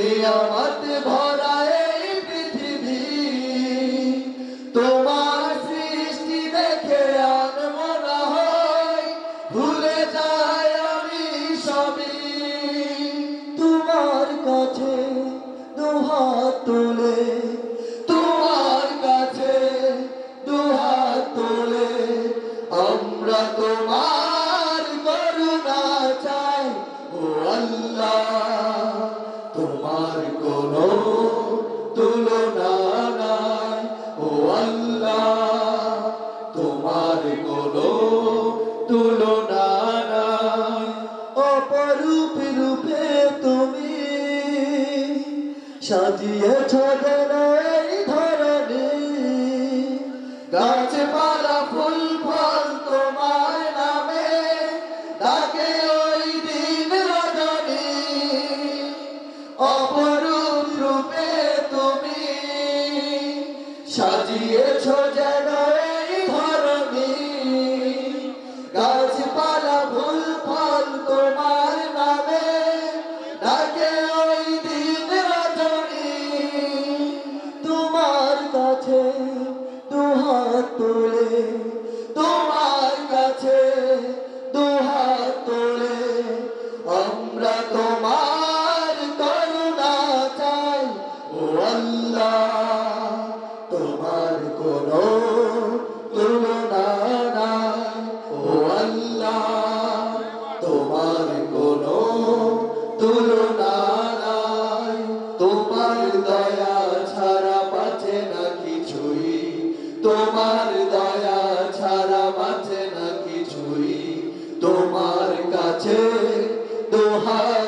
নিয়ামত ভরা এই পৃথিবী। তোমার সৃষ্টি দেখে আর মনে হয় ভুলে যায় আমি তোমার কাছে দুহাত তুলে তুলনা নাই তোমার কোনো তুলনা নাই অপরূপ রূপে তুমি সাজিয়েছ যেন এই ধরনী গাছপালা ফুল ফল তোমার নামে ডাকে ওই দিন রজনী অপরূপ সাজিয়েছ যেন তোমার দয়া ছাড়া বাঁচে না কিছুই। তোমার দয়া ছাড়া বাঁচে না কিছুই। তোমার কাছে দোহাত